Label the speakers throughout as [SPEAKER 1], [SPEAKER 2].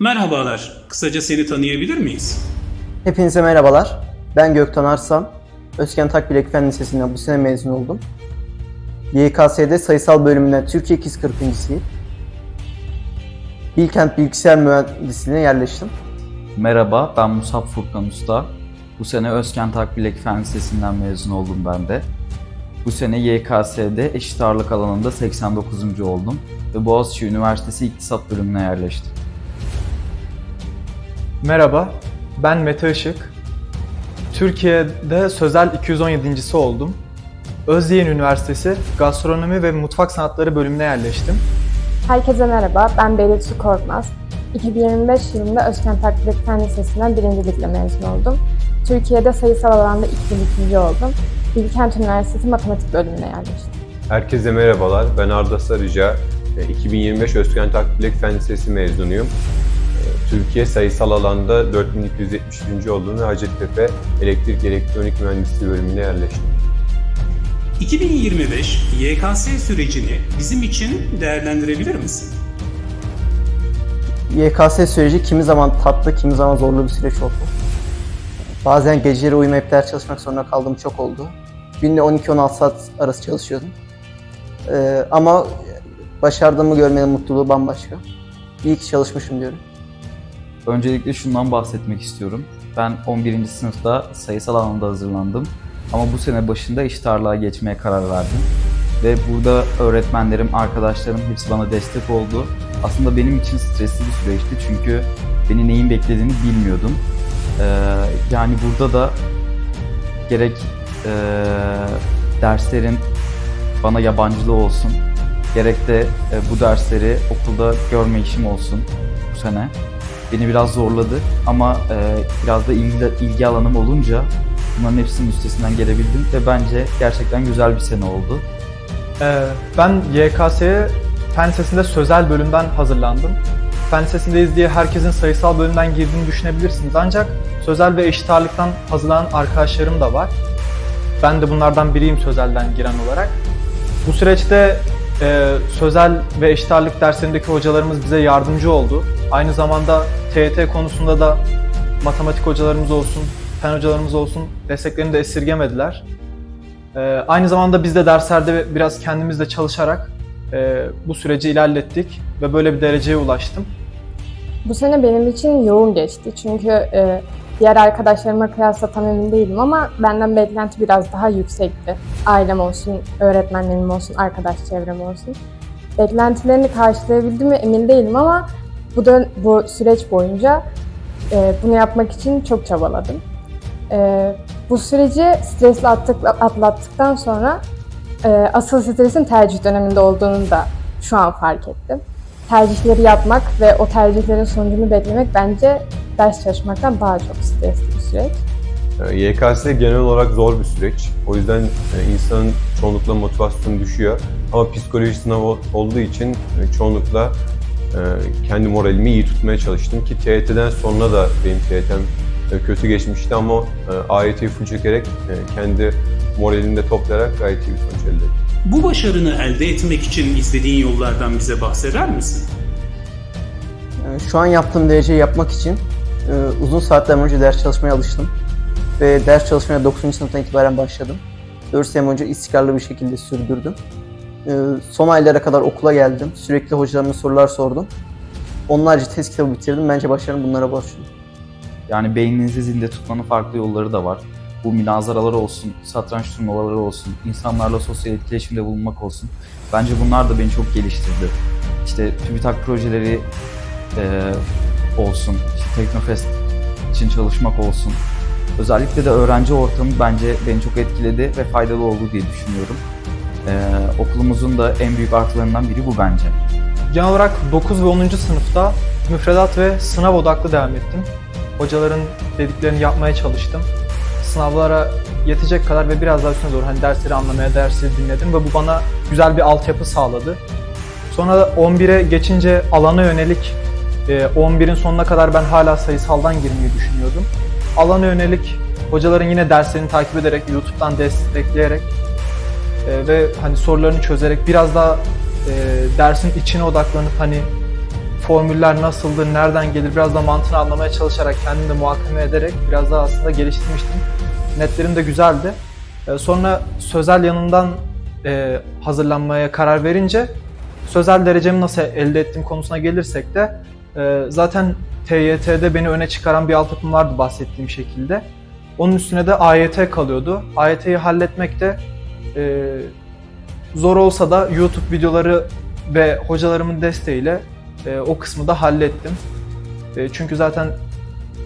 [SPEAKER 1] Merhabalar, kısaca seni tanıyabilir miyiz?
[SPEAKER 2] Hepinize merhabalar. Ben Gökten Arslan. Özkent Akbilek Fen Lisesi'nden bu sene mezun oldum. YKS'de sayısal bölümünden Türkiye 240.siyim. Bilkent Bilgisayar Mühendisliğine yerleştim.
[SPEAKER 3] Merhaba, ben Musab Furkan Usta. Bu sene Özkent Akbilek Fen Lisesi'nden mezun oldum ben de. Bu sene YKS'de eşit ağırlık alanında 89. oldum ve Boğaziçi Üniversitesi İktisat bölümüne yerleştim.
[SPEAKER 4] Merhaba, ben Mete Işık. Türkiye'de sözel 217.si oldum. Özyeğin Üniversitesi Gastronomi ve Mutfak Sanatları bölümüne yerleştim.
[SPEAKER 5] Herkese merhaba, ben Beyliksu Korkmaz. 2025 yılında Özkent Akbilek Fen Lisesi'nden birincilikle mezun oldum. Türkiye'de sayısal alanda 2002. oldum. Bilkent Üniversitesi Matematik bölümüne yerleştim.
[SPEAKER 6] Herkese merhabalar. Ben Arda Sarıca. E, 2025 Özkent Akbilek Fen Lisesi mezunuyum. Türkiye sayısal alanda 4270. olduğunu Hacettepe Elektrik Elektronik Mühendisliği bölümüne yerleştim.
[SPEAKER 1] 2025 YKS sürecini bizim için değerlendirebilir misin?
[SPEAKER 2] YKS süreci kimi zaman tatlı, kimi zaman zorlu bir süreç oldu. Bazen geceleri uyumayıp ders çalışmak zorunda kaldığım çok oldu. Günde 12-16 saat arası çalışıyordum. Ee, ama başardığımı görmenin mutluluğu bambaşka. İyi ki çalışmışım diyorum.
[SPEAKER 3] Öncelikle şundan bahsetmek istiyorum. Ben 11. sınıfta sayısal alanda hazırlandım ama bu sene başında eşit ağırlığa geçmeye karar verdim. Ve burada öğretmenlerim, arkadaşlarım hepsi bana destek oldu. Aslında benim için stresli bir süreçti çünkü beni neyin beklediğini bilmiyordum. Ee, yani burada da gerek ee, derslerin bana yabancılığı olsun, gerek de e, bu dersleri okulda görme işim olsun bu sene. Beni biraz zorladı ama e, biraz da ilgi, ilgi alanım olunca bunların hepsinin üstesinden gelebildim ve bence gerçekten güzel bir sene oldu.
[SPEAKER 4] Ee, ben YKS'ye Fen Lisesi'nde sözel bölümden hazırlandım. Fen Lisesi'ndeyiz diye herkesin sayısal bölümden girdiğini düşünebilirsiniz ancak sözel ve eşit ağırlıktan hazırlanan arkadaşlarım da var. Ben de bunlardan biriyim sözelden giren olarak. Bu süreçte e, sözel ve eşit ağırlık derslerindeki hocalarımız bize yardımcı oldu. Aynı zamanda TET konusunda da matematik hocalarımız olsun, fen hocalarımız olsun desteklerini de esirgemediler. E, aynı zamanda biz de derslerde biraz kendimizle çalışarak e, bu süreci ilerlettik ve böyle bir dereceye ulaştım.
[SPEAKER 5] Bu sene benim için yoğun geçti çünkü e, diğer arkadaşlarıma kıyasla tam emin değilim ama benden beklenti biraz daha yüksekti. Ailem olsun, öğretmenlerim olsun, arkadaş çevrem olsun. Beklentilerini karşılayabildim mi emin değilim ama bu dön bu süreç boyunca e, bunu yapmak için çok çabaladım. E, bu süreci stresli attık, atlattıktan sonra e, asıl stresin tercih döneminde olduğunu da şu an fark ettim. Tercihleri yapmak ve o tercihlerin sonucunu beklemek bence ders çalışmaktan daha çok stresli bir süreç.
[SPEAKER 6] E, YKS genel olarak zor bir süreç. O yüzden e, insanın çoğunlukla motivasyonu düşüyor. Ama psikoloji sınavı ol- olduğu için e, çoğunlukla kendi moralimi iyi tutmaya çalıştım ki TYT'den sonra da benim TYT'm e, kötü geçmişti ama e, AYT'yi full çekerek e, kendi moralini de toplayarak gayet iyi bir sonuç elde ettim.
[SPEAKER 1] Bu başarını elde etmek için izlediğin yollardan bize bahseder misin?
[SPEAKER 2] Ee, Şu an yaptığım dereceyi yapmak için uzun saatler boyunca ders çalışmaya alıştım. Ve ders çalışmaya 9. sınıftan itibaren başladım. 4 sene boyunca istikrarlı bir şekilde sürdürdüm. Ee, Son aylara kadar okula geldim. Sürekli hocalarıma sorular sordum. Onlarca test kitabı bitirdim. Bence başarım bunlara borçluyum.
[SPEAKER 3] Yani beyninizi zinde tutmanın farklı yolları da var. Bu münazaralar olsun, satranç turnuvaları olsun, insanlarla sosyal etkileşimde bulunmak olsun. Bence bunlar da beni çok geliştirdi. İşte TÜBİTAK projeleri eee, olsun, işte Teknofest için çalışmak olsun. Özellikle de öğrenci ortamı bence beni çok etkiledi ve faydalı oldu diye düşünüyorum. Eee, okulumuzun da en büyük artılarından biri bu bence.
[SPEAKER 4] Genel olarak 9 ve 10. sınıfta müfredat ve sınav odaklı devam ettim. Hocaların dediklerini yapmaya çalıştım. Sınavlara yetecek kadar ve biraz daha üstüne doğru hani dersleri anlamaya, dersleri dinledim ve bu bana güzel bir altyapı sağladı. Sonra da 11'e geçince alana yönelik e, 11'in sonuna kadar ben hala sayısaldan girmeyi düşünüyordum. Alana yönelik hocaların yine derslerini takip ederek, YouTube'dan destekleyerek e, ve hani sorularını çözerek biraz daha e, dersin içine odaklanıp hani formüller nasıldır, nereden gelir biraz da mantığını anlamaya çalışarak kendimi de muhakeme ederek biraz daha aslında geliştirmiştim. Netlerim de güzeldi. Ee, Sonra sözel yanından e, hazırlanmaya karar verince sözel derecemi nasıl elde ettiğim konusuna gelirsek de e, zaten TYT'de beni öne çıkaran bir altyapım vardı bahsettiğim şekilde. Onun üstüne de AYT kalıyordu. AYT'yi halletmek de e, zor olsa da YouTube videoları ve hocalarımın desteğiyle e, o kısmı da hallettim. E, çünkü zaten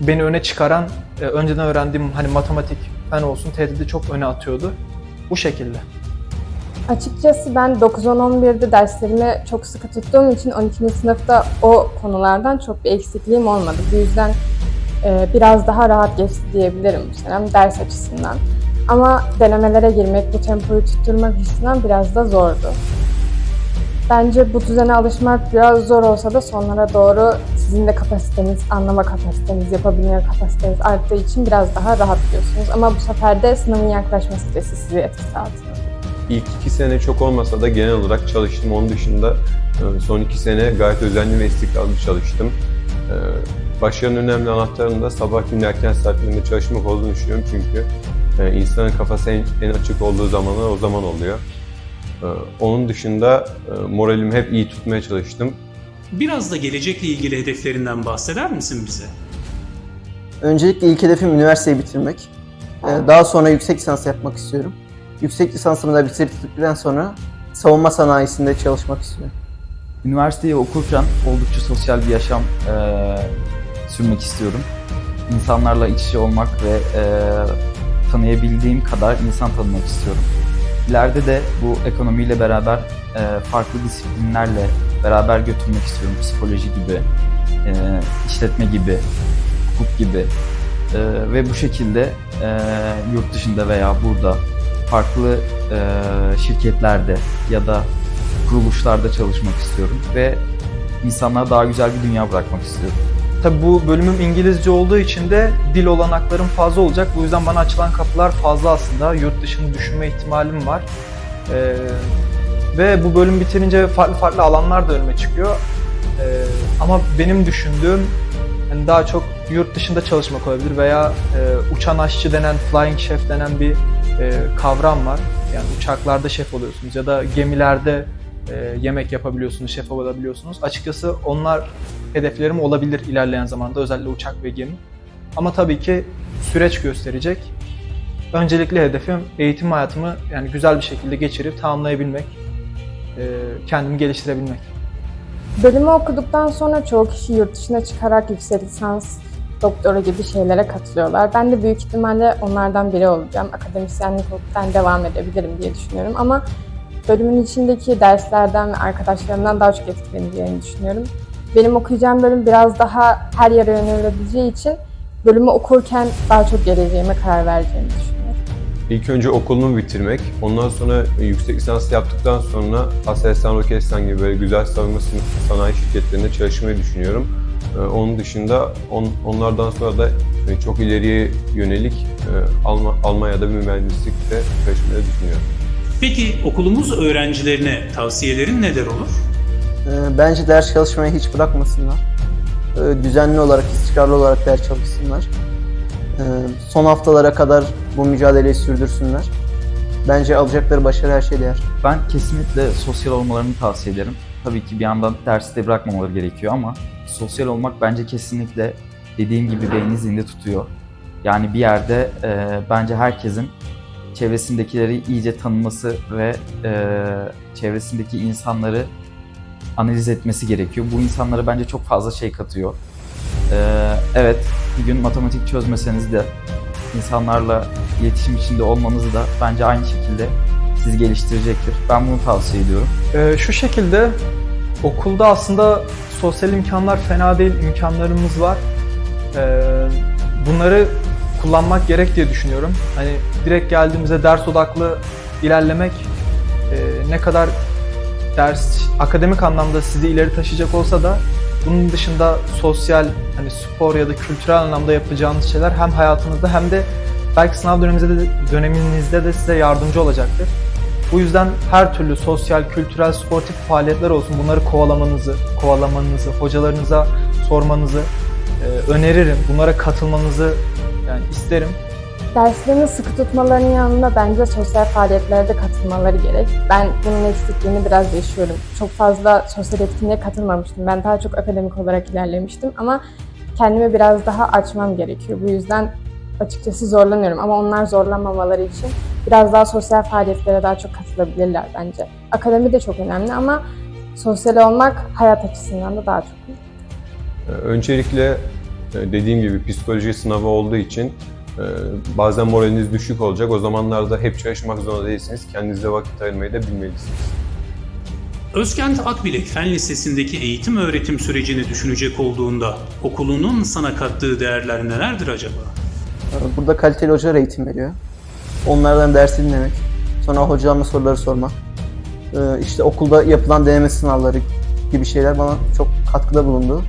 [SPEAKER 4] beni öne çıkaran e, önceden öğrendiğim hani matematik fen olsun TYT'de çok öne atıyordu. Bu şekilde.
[SPEAKER 5] Açıkçası ben 9-10-11'de derslerimi çok sıkı tuttuğum için 12. sınıfta o konulardan çok bir eksikliğim olmadı. Bu yüzden e, biraz daha rahat geçti diyebilirim bu senem ders açısından. Ama denemelere girmek, bu tempoyu tutturmak açısından biraz da zordu. Bence bu düzene alışmak biraz zor olsa da sonlara doğru sizin de kapasiteniz, anlama kapasiteniz, yapabilme kapasiteniz arttığı için biraz daha rahatlıyorsunuz. Ama bu sefer de sınavın yaklaşma stresi sizi etkisi altına
[SPEAKER 6] İlk iki sene çok olmasa da genel olarak çalıştım. Onun dışında e, son iki sene gayet özenli ve istikrarlı çalıştım. E, Başarının önemli anahtarının da sabah günün erken saatlerinde çalışmak olduğunu düşünüyorum çünkü e, insanın kafası en, en açık olduğu zamanlar o zaman oluyor. E, Onun dışında e, moralimi hep iyi tutmaya çalıştım.
[SPEAKER 1] Biraz da gelecekle ilgili hedeflerinden bahseder misin bize?
[SPEAKER 2] Öncelikle ilk hedefim üniversiteyi bitirmek. Ee, Daha sonra yüksek lisans yapmak istiyorum. Yüksek lisansımı da bitirdikten sonra savunma sanayisinde çalışmak istiyorum.
[SPEAKER 3] Üniversiteyi okurken oldukça sosyal bir yaşam eee, sürmek istiyorum. İnsanlarla iç içe olmak ve eee, tanıyabildiğim kadar insan tanımak istiyorum. İleride de bu ekonomiyle beraber eee, farklı disiplinlerle beraber götürmek istiyorum. Psikoloji gibi, eee, işletme gibi, hukuk gibi. Eee, ve bu şekilde yurt dışında veya burada farklı şirketlerde ya da kuruluşlarda çalışmak istiyorum ve insanlara daha güzel bir dünya bırakmak istiyorum.
[SPEAKER 4] Tabii bu bölümüm İngilizce olduğu için de dil olanaklarım fazla olacak. Bu yüzden bana açılan kapılar fazla aslında. Yurt dışını düşünme ihtimalim var. Ee, ve bu bölüm bitirince farklı farklı alanlar da önüme çıkıyor. Ee, ama benim düşündüğüm hani daha çok yurt dışında çalışmak olabilir veya e, uçan aşçı denen, flying chef denen bir e, kavram var. Yani uçaklarda şef oluyorsunuz ya da gemilerde e, yemek yapabiliyorsunuz, şef olabiliyorsunuz. Açıkçası onlar hedeflerim olabilir ilerleyen zamanda özellikle uçak ve gemi. Ama tabii ki süreç gösterecek. Öncelikli hedefim eğitim hayatımı yani güzel bir şekilde geçirip tamamlayabilmek, e, kendimi geliştirebilmek.
[SPEAKER 5] Bölümü okuduktan sonra çoğu kişi yurt dışına çıkarak yüksek lisans, doktora gibi şeylere katılıyorlar. Ben de büyük ihtimalle onlardan biri olacağım. Akademisyenlikten devam edebilirim diye düşünüyorum ama bölümün içindeki derslerden ve arkadaşlarımdan daha çok etkileneceğini düşünüyorum. Benim okuyacağım bölüm biraz daha her yere yönelebileceği için bölümü okurken daha çok geleceğime karar vereceğimi düşünüyorum.
[SPEAKER 6] İlk önce okulumu bitirmek, ondan sonra yüksek lisans yaptıktan sonra Aselsan Roketsan gibi böyle güzel savunma sanayi şirketlerinde çalışmayı düşünüyorum. Ee, Onun dışında on, onlardan sonra da e, çok ileriye yönelik e, Alma, Almanya'da bir mühendislikte çalışmayı düşünüyorum.
[SPEAKER 1] Peki okulumuz öğrencilerine tavsiyelerin neler olur?
[SPEAKER 2] Ee, Bence ders çalışmayı hiç bırakmasınlar. Düzenli olarak, istikrarlı olarak ders çalışsınlar. Ee, Son haftalara kadar bu mücadeleyi sürdürsünler. Bence alacakları başarı her şey değer.
[SPEAKER 3] Ben kesinlikle sosyal olmalarını tavsiye ederim. Tabii ki bir yandan dersi de bırakmamaları gerekiyor ama sosyal olmak bence kesinlikle dediğim gibi beyni zinde tutuyor. Yani bir yerde e, bence herkesin çevresindekileri iyice tanıması ve e, çevresindeki insanları analiz etmesi gerekiyor. Bu insanlara bence çok fazla şey katıyor. E, evet, bir gün matematik çözmeseniz de insanlarla iletişim içinde olmanız da bence aynı şekilde sizi geliştirecektir. Ben bunu tavsiye ediyorum.
[SPEAKER 4] Ee, şu şekilde okulda aslında sosyal imkanlar fena değil, imkanlarımız var. Ee, bunları kullanmak gerek diye düşünüyorum. Hani direkt geldiğimizde ders odaklı ilerlemek e, ne kadar ders akademik anlamda sizi ileri taşıyacak olsa da bunun dışında sosyal hani spor ya da kültürel anlamda yapacağınız şeyler hem hayatınızda hem de belki sınav döneminizde de, döneminizde de size yardımcı olacaktır. Bu yüzden her türlü sosyal, kültürel, sportif faaliyetler olsun bunları kovalamanızı, kovalamanızı, hocalarınıza sormanızı e, öneririm. Bunlara katılmanızı yani isterim.
[SPEAKER 5] Derslerini sıkı tutmalarının yanında bence sosyal faaliyetlere de katılmaları gerek. Ben bunun eksikliğini biraz yaşıyorum. Çok fazla sosyal etkinliğe katılmamıştım. Ben daha çok akademik olarak ilerlemiştim ama kendimi biraz daha açmam gerekiyor. Bu yüzden açıkçası zorlanıyorum ama onlar zorlanmamaları için biraz daha sosyal faaliyetlere daha çok katılabilirler bence. Akademi de çok önemli ama sosyal olmak hayat açısından da daha çok.
[SPEAKER 6] Ee, Öncelikle dediğim gibi psikoloji sınavı olduğu için e, bazen moraliniz düşük olacak. O zamanlarda hep çalışmak zorunda değilsiniz. Kendinize vakit ayırmayı da bilmelisiniz.
[SPEAKER 1] Özkent Akbilek Fen Lisesi'ndeki eğitim öğretim sürecini düşünecek olduğunda okulunun sana kattığı değerler nelerdir acaba?
[SPEAKER 2] Ee, Burada kaliteli hocalar eğitim veriyor. Onlardan ders dinlemek, sonra hocalarına soruları sormak, ee, işte okulda yapılan deneme sınavları gibi şeyler bana çok katkıda bulundu.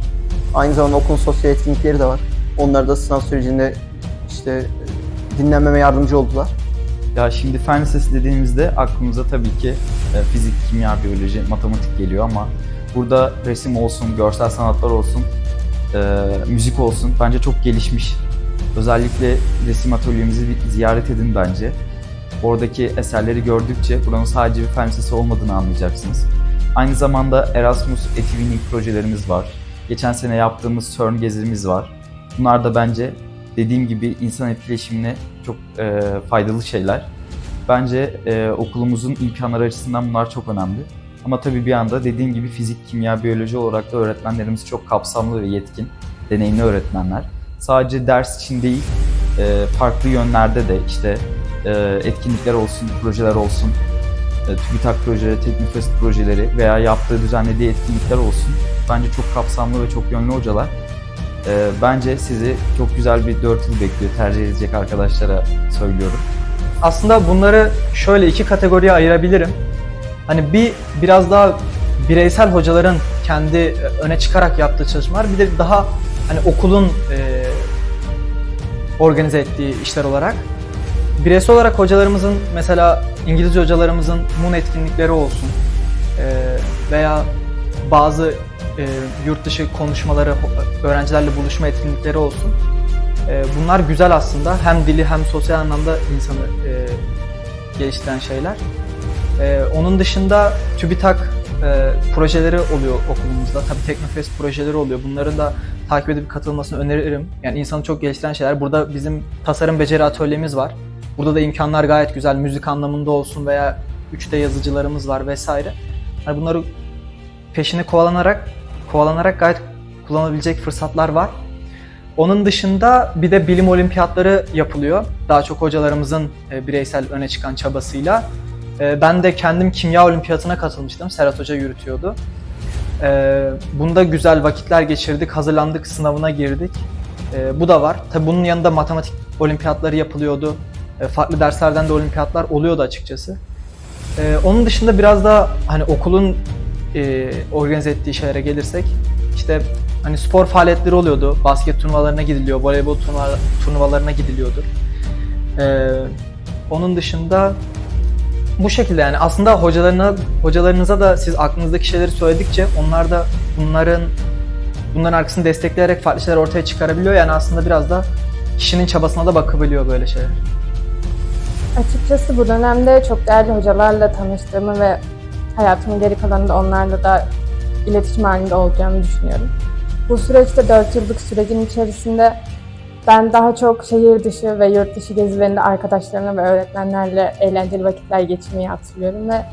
[SPEAKER 2] Aynı zamanda okulun sosyal etkinlikleri de var. Onlar da sınav sürecinde işte dinlenmeme yardımcı oldular.
[SPEAKER 3] Ya şimdi fen lisesi dediğimizde aklımıza tabii ki e, fizik, kimya, biyoloji, matematik geliyor ama burada resim olsun, görsel sanatlar olsun, e, müzik olsun bence çok gelişmiş. Özellikle resim atölyemizi ziyaret edin bence. Oradaki eserleri gördükçe buranın sadece bir fen lisesi olmadığını anlayacaksınız. Aynı zamanda Erasmus Etwinning projelerimiz var. Geçen sene yaptığımız CERN gezimiz var. Bunlar da bence dediğim gibi insan etkileşimine çok e, faydalı şeyler. Bence e, okulumuzun imkanları açısından bunlar çok önemli. Ama tabii bir anda dediğim gibi fizik, kimya, biyoloji olarak da öğretmenlerimiz çok kapsamlı ve yetkin, deneyimli öğretmenler. Sadece ders için değil, e, farklı yönlerde de işte e, etkinlikler olsun, projeler olsun, e, TÜBİTAK projeleri, Teknofest projeleri veya yaptığı düzenlediği etkinlikler olsun. Bence çok kapsamlı ve çok yönlü hocalar. E, bence sizi çok güzel bir 4 yıl bekliyor tercih edecek arkadaşlara söylüyorum.
[SPEAKER 4] Aslında bunları şöyle iki kategoriye ayırabilirim. Hani bir biraz daha bireysel hocaların kendi e, öne çıkarak yaptığı çalışmalar, bir de daha hani okulun e, organize ettiği işler olarak. Bireysel olarak hocalarımızın mesela İngilizce hocalarımızın MUN etkinlikleri olsun e, veya bazı e, yurt dışı konuşmaları, öğrencilerle buluşma etkinlikleri olsun. E, bunlar güzel aslında. Hem dili hem sosyal anlamda insanı e, geliştiren şeyler. E, onun dışında TÜBİTAK e, projeleri oluyor okulumuzda. Tabii Teknofest projeleri oluyor. Bunların da takip edip katılmasını öneririm. Yani insanı çok geliştiren şeyler. Burada bizim tasarım beceri atölyemiz var. Burada da imkanlar gayet güzel. Müzik anlamında olsun veya 3D yazıcılarımız var vesaire. Hani bunları peşini kovalanarak kovalanarak gayet kullanabilecek fırsatlar var. Onun dışında bir de bilim olimpiyatları yapılıyor. Daha çok hocalarımızın e, bireysel öne çıkan çabasıyla. E, Ben de kendim kimya olimpiyatına katılmıştım. Serhat Hoca yürütüyordu. E, Bunda güzel vakitler geçirdik, hazırlandık, sınavına girdik. Bu da var. Tabii bunun yanında matematik olimpiyatları yapılıyordu. Farklı derslerden de olimpiyatlar oluyordu açıkçası. Onun dışında biraz da hani okulun e, organize ettiği şeylere gelirsek işte hani spor faaliyetleri oluyordu. Basket turnuvalarına gidiliyor, voleybol turnuva, turnuvalarına gidiliyordur. Ee, onun dışında bu şekilde yani aslında hocalarına hocalarınıza da siz aklınızdaki şeyleri söyledikçe onlar da bunların bunların arkasını destekleyerek farklı şeyler ortaya çıkarabiliyor. Yani aslında biraz da kişinin çabasına da bakabiliyor böyle şeyler.
[SPEAKER 5] Açıkçası bu dönemde çok değerli hocalarla tanıştığımı ve hayatımın geri kalanında onlarla da iletişim halinde olacağımı düşünüyorum. Bu süreçte 4 yıllık sürecin içerisinde ben daha çok şehir dışı ve yurt dışı gezilerinde arkadaşlarımla ve öğretmenlerle eğlenceli vakitler geçirmeyi hatırlıyorum ve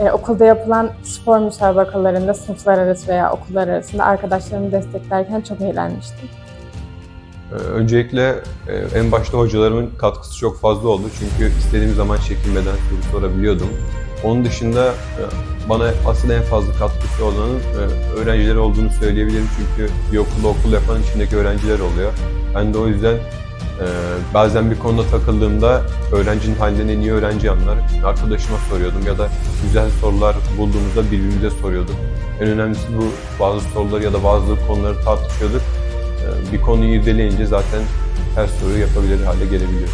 [SPEAKER 5] e, okulda yapılan spor müsabakalarında sınıflar arası veya okullar arasında arkadaşlarımı desteklerken çok eğlenmiştim.
[SPEAKER 6] Ee, Öncelikle e, en başta hocalarımın katkısı çok fazla oldu çünkü istediğim zaman çekinmeden soru sorabiliyordum. Onun dışında e, bana asıl en fazla katkısı olanın e, öğrencileri olduğunu söyleyebilirim çünkü bir okulda okul yapan içindeki öğrenciler oluyor. Ben de o yüzden e, bazen bir konuda takıldığımda öğrencinin halinden en iyi öğrenci anlar. Arkadaşıma soruyordum ya da güzel sorular bulduğumuzda birbirimize soruyorduk. En önemlisi bu bazı soruları ya da bazı konuları tartışıyorduk. Bir konuyu irdeleyince zaten her soruyu yapabilir hale gelebiliyor.